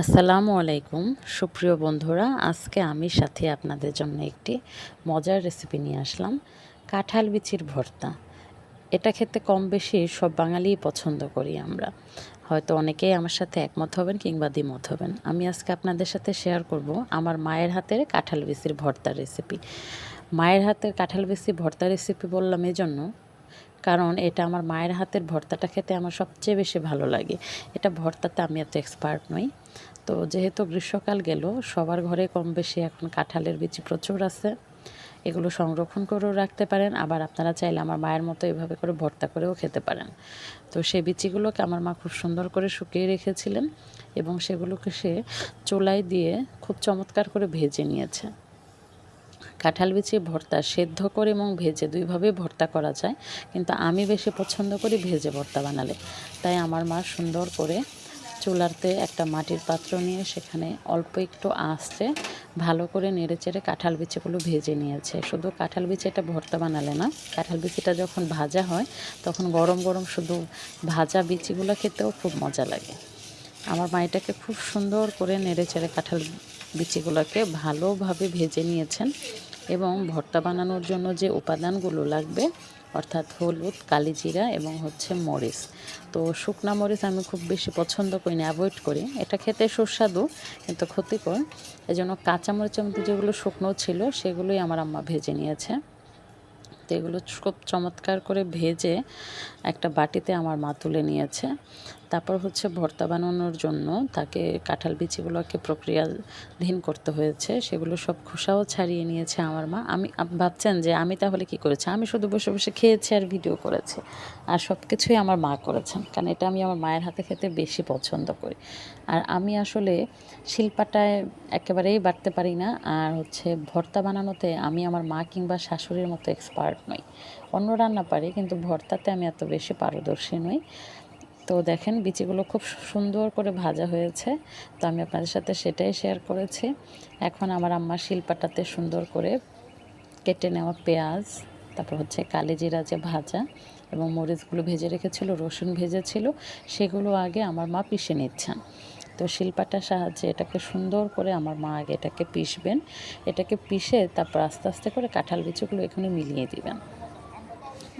আসসালামু আলাইকুম, সুপ্রিয় বন্ধুরা। আজকে আমি সাথে আপনাদের জন্য একটি মজার রেসিপি নিয়ে আসলাম, কাঁঠাল বিচির ভর্তা। এটা খেতে কম বেশি সব বাঙালিই পছন্দ করি আমরা। হয়তো অনেকেই আমার সাথে একমত হবেন কিংবা দ্বিমত হবেন। আমি আজকে আপনাদের সাথে শেয়ার করব আমার মায়ের হাতের কাঁঠাল বিচির ভর্তার রেসিপি মায়ের হাতের কাঁঠাল বিচি ভর্তা রেসিপি বললাম এই জন্য কারণ এটা আমার মায়ের হাতের ভর্তাটা খেতে আমার সবচেয়ে বেশি ভালো লাগে। এটা ভর্তাতে আমি এত এক্সপার্ট নই। তো যেহেতু গ্রীষ্মকাল গেল, সবার ঘরে কম বেশি এখন কাঁঠালের বিচি প্রচুর আছে। এগুলো সংরক্ষণ করেও রাখতে পারেন, আবার আপনারা চাইলে আমার মায়ের মতো এভাবে করে ভর্তা করেও খেতে পারেন। তো সেই বিচিগুলোকে আমার মা খুব সুন্দর করে শুকিয়ে রেখেছিলেন এবং সেগুলোকে সে চোলাই দিয়ে খুব চমৎকার করে ভেজে নিয়েছে। কাঁঠাল বিচি ভর্তা সেদ্ধ করে এবং ভেজে দুইভাবেই ভর্তা করা যায়। কিন্তু আমি বেশি পছন্দ করি ভেজে ভর্তা বানালে। তাই আমার মা সুন্দর করে চুলাতে একটা মাটির পাত্র নিয়ে সেখানে অল্প একটু আঁচড়ে ভালো করে নেড়ে চেড়ে কাঁঠাল বিচিগুলো ভেজে নিয়েছে। শুধু কাঁঠাল বিচি এটা ভর্তা বানালে না, কাঁঠাল বিচিটা যখন ভাজা হয়, তখন গরম গরম শুধু ভাজা বিচিগুলো খেতেও খুব মজা লাগে। আমার মা এটাকে খুব সুন্দর করে নেড়ে চেড়ে কাঁঠাল বিচিগুলোকে ভালোভাবে ভেজে নিয়েছেন এবং ভর্তা বানানোর জন্য যে উপাদানগুলো লাগবে, অর্থাৎ হলুদ, কালিজিরা এবং হচ্ছে মরিচ। তো শুকনা মরিচ আমি খুব বেশি পছন্দ করি না, অ্যাভয়েড করি। এটা খেতে সুস্বাদু, কিন্তু ক্ষতিকর। এই জন্য কাঁচামরিচের মধ্যে যেগুলো শুকনো ছিল, সেগুলোই আমার আম্মা ভেজে নিয়েছে। তো এগুলো খুব চমৎকার করে ভেজে একটা বাটিতে আমার মা তুলে নিয়েছে। তারপর হচ্ছে ভর্তা বানানোর জন্য তাকে কাঁঠাল বিচিগুলোকে প্রক্রিয়াধীন করতে হয়েছে, সেগুলো সব খোসাও ছাড়িয়ে নিয়েছে আমার মা। আমি ভাবছেন যে আমি তাহলে কি করেছি? আমি শুধু বসে বসে খেয়েছি আর ভিডিও করেছি। আর সব কিছুই আমার মা করেছেন, কারণ এটা আমি আমার মায়ের হাতে খেতে বেশি পছন্দ করি। আর আমি আসলে শিল্পাটায় একেবারেই বাড়তে পারি না। আর হচ্ছে ভর্তা বানানোতে আমি আমার মা কিংবা শাশুড়ির মতো এক্সপার্ট নই। অন্য রান্না পারি, কিন্তু ভর্তাতে আমি এত বেশি পারদর্শী নই। তো দেখেন, বিচিগুলো খুব সুন্দর করে ভাজা হয়েছে। তো আমি আপনাদের সাথে সেটাই শেয়ার করেছি। এখন আমার আম্মা শিল্পাটাতে সুন্দর করে কেটে নেওয়া পেঁয়াজ, তারপর হচ্ছে কালি জিরা যে ভাজা এবং মরিচগুলো ভেজে রেখেছিল, রসুন ভেজেছিল, সেগুলো আগে আমার মা পিষে নিচ্ছেন। তো শিল্পাটার সাহায্যে এটাকে সুন্দর করে আমার মা আগে এটাকে পিষবেন। এটাকে পিষে তারপর আস্তে আস্তে করে কাঁঠাল বিচিগুলো এখানে মিলিয়ে দিবেন।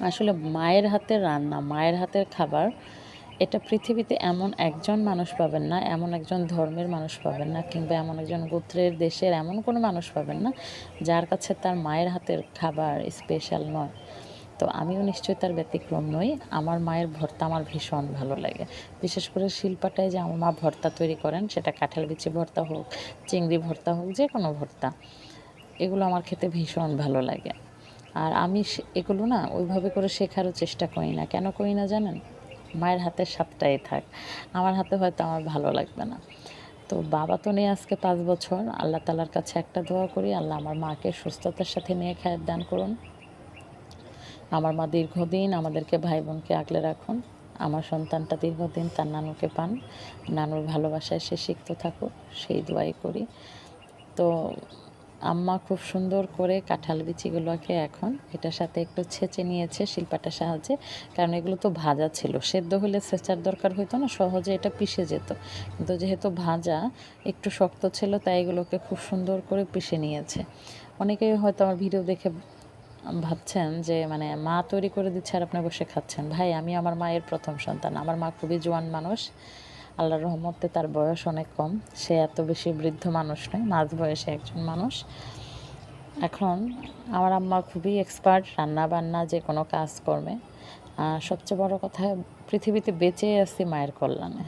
আসলে মায়ের হাতের রান্না, মায়ের হাতের খাবার এটা পৃথিবীতে এমন একজন মানুষ পাবেন না, এমন একজন ধর্মের মানুষ পাবেন না, কিংবা এমন একজন গোত্রের দেশের এমন কোনো মানুষ পাবেন না, যার কাছে তার মায়ের হাতের খাবার স্পেশাল নয়। তো আমিও নিশ্চয়ই তার ব্যতিক্রম নই, আমার মায়ের ভর্তা আমার ভীষণ ভালো লাগে। বিশেষ করে শিল্পাটায় যে আমার মা ভর্তা তৈরি করেন, সেটা কাঁঠাল বিচি ভর্তা হোক, চিংড়ি ভর্তা হোক, যে কোনো ভর্তা, এগুলো আমার খেতে ভীষণ ভালো লাগে। আর আমি এগুলো না ওইভাবে করে শেখারও চেষ্টা করি না। কেন করি না জানেন? মায়ের হাতের স্বাদটাই থাক। আমার হাতে হয়তো আমার ভালো লাগবে না। তো বাবা তো নেই আজকে পাঁচ বছর। আল্লাহ তালার কাছে একটা দোয়া করি, আল্লাহ আমার মাকে সুস্থতার সাথে নিয়ে খায়ের দান করুন। আমার মা দীর্ঘদিন আমাদেরকে ভাই বোনকে আগলে রাখুন। আমার সন্তানটা দীর্ঘদিন তার নানুকে পান। নানুর ভালোবাসায় সে শিখতে থাকুক, সেই দোয়াই করি। তো আম্মা খুব সুন্দর করে কাঁঠাল বিচিগুলোকে এখন এটার সাথে একটু ছেঁচে নিয়েছে শিল্পাটার সাহায্যে। কারণ এগুলো তো ভাজা ছিল, সেদ্ধ হলে ছেঁচার দরকার হতো না, সহজে এটা পিষে যেত। কিন্তু যেহেতু ভাজা, একটু শক্ত ছিল, তাই এগুলোকে খুব সুন্দর করে পিষে নিয়েছে। অনেকেই হয়তো আমার ভিডিও দেখে ভাবছেন যে মানে মা তৈরি করে দিচ্ছে আর আপনি বসে খাচ্ছেন। ভাই, আমি আমার মায়ের প্রথম সন্তান। আমার মা খুবই জোয়ান মানুষ। আল্লাহর রহমতে তার বয়স অনেক কম। সে এত বেশি বৃদ্ধ মানুষ নয়, মাঝ বয়সে একজন মানুষ। এখন আমার আম্মা খুবই এক্সপার্ট রান্না বান্না যে কোনো কাজ করবে সবচেয়ে বড় কথা, পৃথিবীতে বেঁচে আছি মায়ের কল্যাণে।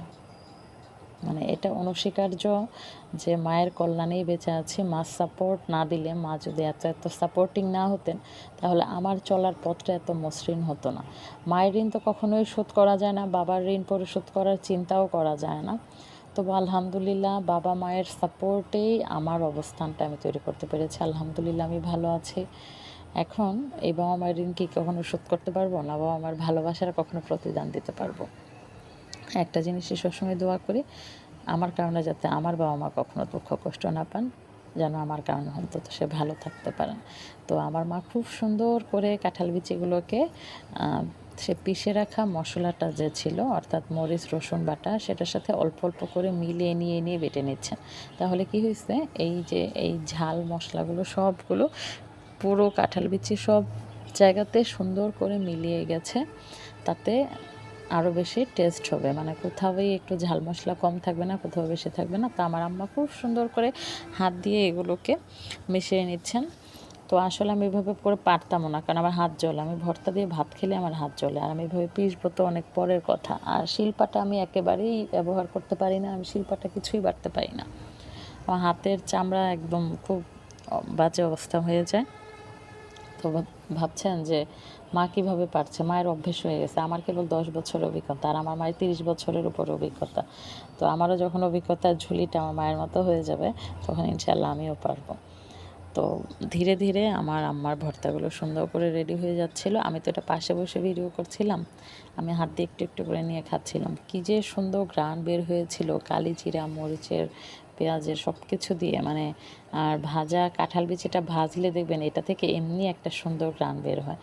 মানে এটা অনস্বীকার্য যে মায়ের কল্যাণেই বেঁচে আছি, মা সাপোর্ট না দিলে মা যদি এত এত সাপোর্টিং না হতেন, তাহলে আমার চলার পথটা এত মসৃণ হতো না। মায়ের ঋণ তো কখনোই শোধ করা যায় না, বাবার ঋণ পরিশোধ করার চিন্তাও করা যায় না। তবু আলহামদুলিল্লাহ বাবা মায়ের সাপোর্টেই আমার অবস্থানটা আমি তৈরি করতে পেরেছি। আলহামদুলিল্লাহ আমি ভালো আছি। এখন এই বাবা মায়ের ঋণ কি কখনো শোধ করতে পারব? না, বাবা মায়ের ভালোবাসার কখনো প্রতিদান দিতে পারব? একটা জিনিসই সবসময় দোয়া করি, আমার কারণে যাতে আমার বাবা মা কখনো দুঃখ, কষ্ট না পান, যেন আমার কারণে অন্তত সে ভালো থাকতে পারেন। তো আমার মা খুব সুন্দর করে কাঁঠাল বিচিগুলোকে সে পিষে রাখা মশলাটা যে ছিল, অর্থাৎ মরিচ, রসুন বাটা, সেটার সাথে অল্প অল্প করে মিলিয়ে, নিয়ে নিয়ে বেটে নিচ্ছেন। তাহলে কি হয়েছে এই যে, এই ঝাল মশলাগুলো সবগুলো পুরো কাঁঠাল বিচি সব জায়গাতে সুন্দর করে মিলিয়ে গেছে, তাতে আরও বেশি টেস্ট হবে। মানে কোথাওই একটু ঝাল মশলা কম থাকবে না, কোথাও বেশি থাকবে না। তো আমার আম্মা খুব সুন্দর করে হাত দিয়ে এগুলোকে মিশিয়ে নিচ্ছেন। তো আসলে আমি এভাবে করে পারতামও না, কারণ আমার হাত জ্বলে। আমি ভর্তা দিয়ে ভাত খেলে আমার হাত জ্বলে। আর আমি এভাবে পিসবো তো অনেক পরের কথা। আর শিল্পাটা আমি একেবারেই ব্যবহার করতে পারি না। আমি শিল্পাটা কিছুই বাড়তে পারি না। আমার হাতের চামড়া একদম খুব বাজে অবস্থা হয়ে যায়। তো ভাবছেন যে মা কীভাবে পারছে? মায়ের অভ্যেস হয়ে গেছে। আমার কেবল দশ বছরের অভিজ্ঞতা আর আমার মায়ের তিরিশ বছরের উপর অভিজ্ঞতা। তো আমারও যখন অভিজ্ঞতার ঝুলিটা আমার মায়ের মতো হয়ে যাবে, তখন ইনশাল্লাহ আমিও পারব। তো ধীরে ধীরে আমার আম্মার ভর্তাগুলো সুন্দর করে রেডি হয়ে যাচ্ছিল। আমি তো এটা পাশে বসে ভিডিও করছিলাম। আমি হাত দিয়ে একটু একটু করে নিয়ে খাচ্ছিলাম। কী যে সুন্দর গ্রান বের হয়েছিল। কালি জিরা মরিচের পেঁয়াজের সব কিছু দিয়ে মানে আর ভাজা কাঁঠাল বিচিটা ভাজলে দেখবেন এটা থেকে এমনি একটা সুন্দর গ্রান বের হয়।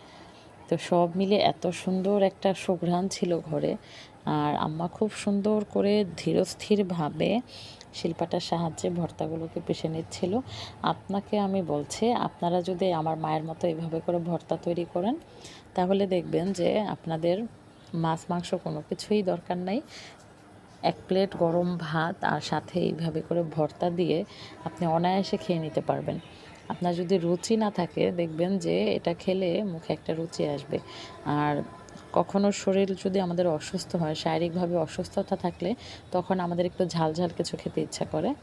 তো সব মিলে এত সুন্দর একটা সুঘ্রাণ ছিল ঘরে। আর আম্মা খুব সুন্দর করে ধীরস্থিরভাবে শিল্পাটার সাহায্যে ভর্তাগুলোকে পিষে নিচ্ছিল। আপনাকে আমি বলছি, আপনারা যদি আমার মায়ের মতো এইভাবে করে ভর্তা তৈরি করেন, তাহলে দেখবেন যে আপনাদের মাছ, মাংস কোনো কিছুই দরকার নাই। এক প্লেট গরম ভাত আর সাথে এইভাবে করে ভর্তা দিয়ে আপনি অনায়াসে খেয়ে নিতে পারবেন। আপনার যদি রুচি না থাকে, দেখবেন যে এটা খেলে মুখে একটা রুচি আসবে। আর কখনো শরীর যদি আমাদের অসুস্থ হয়, শারীরিকভাবে অসুস্থতা থাকলে তখন আমাদের একটু ঝাল ঝাল কিছু খেতে ইচ্ছা করে।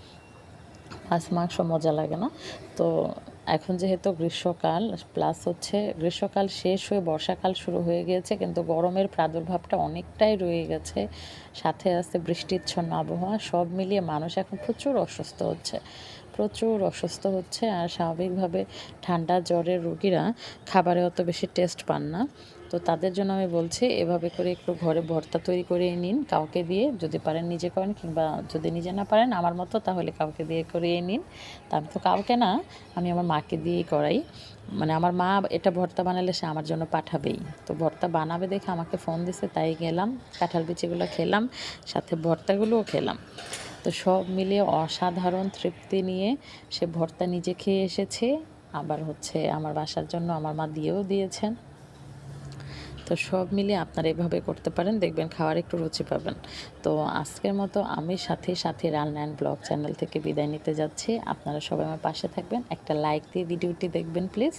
মাছ, মাংস মজা লাগে না। তো এখন যেহেতু গ্রীষ্মকাল প্লাস হচ্ছে গ্রীষ্মকাল শেষ হয়ে বর্ষাকাল শুরু হয়ে গিয়েছে, কিন্তু গরমের প্রাদুর্ভাবটা অনেকটাই রয়ে গেছে। সাথে আছে বৃষ্টিচ্ছন্ন আবহাওয়া, সব মিলিয়ে মানুষ এখন প্রচুর অসুস্থ হচ্ছে। প্রচুর অসুস্থ হচ্ছে আর স্বাভাবিকভাবে ঠান্ডা জ্বরের রুগীরা খাবারে অত বেশি টেস্ট পান না। তো তাদের জন্য আমি বলছি, এভাবে করে একটু ঘরে ভর্তা তৈরি করে নিন, কাউকে দিয়ে যদি পারেন নিজে করেন কিংবা যদি নিজে না পারেন আমার মতো তাহলে কাউকে দিয়ে করিয়ে নিন। তা তো কাউকে না, আমি আমার মাকে দিয়েই করাই। মানে আমার মা এটা ভর্তা বানালে সে আমার জন্য পাঠাবেই। তো ভর্তা বানাবে দেখে আমাকে ফোন দিছে, তাই গেলাম, কাঁঠাল বিচিগুলো খেলাম, সাথে ভর্তাগুলোও খেলাম। তো সব মিলিয়ে অসাধারণ তৃপ্তি নিয়ে সে ভর্তা নিজে খেয়ে এসেছে। আবার হচ্ছে আমার বাসার জন্য আমার মা দিয়েও দিয়েছেন। তো সব মিলিয়ে আপনারা এভাবে করতে পারেন, দেখবেন খাওয়ার একটু রুচি পাবেন। তো আজকের মতো আমি সাথে সাথে রান্না অ্যান্ড ব্লগ চ্যানেল থেকে বিদায় নিতে যাচ্ছি। আপনারা সবাই আমার পাশে থাকবেন, একটা লাইক দিয়ে ভিডিওটি দেখবেন প্লিজ।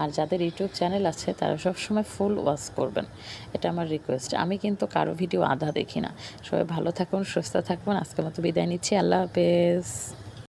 আর যাদের ইউটিউব চ্যানেল আছে, তারা সবসময় ফুল ওয়াচ করবেন, এটা আমার রিকোয়েস্ট। আমি কিন্তু কারও ভিডিও আধা দেখি না। সবাই ভালো থাকুন, সুস্থ থাকুন। আজকের মতো বিদায় নিচ্ছি, আল্লাহ হাফেজ।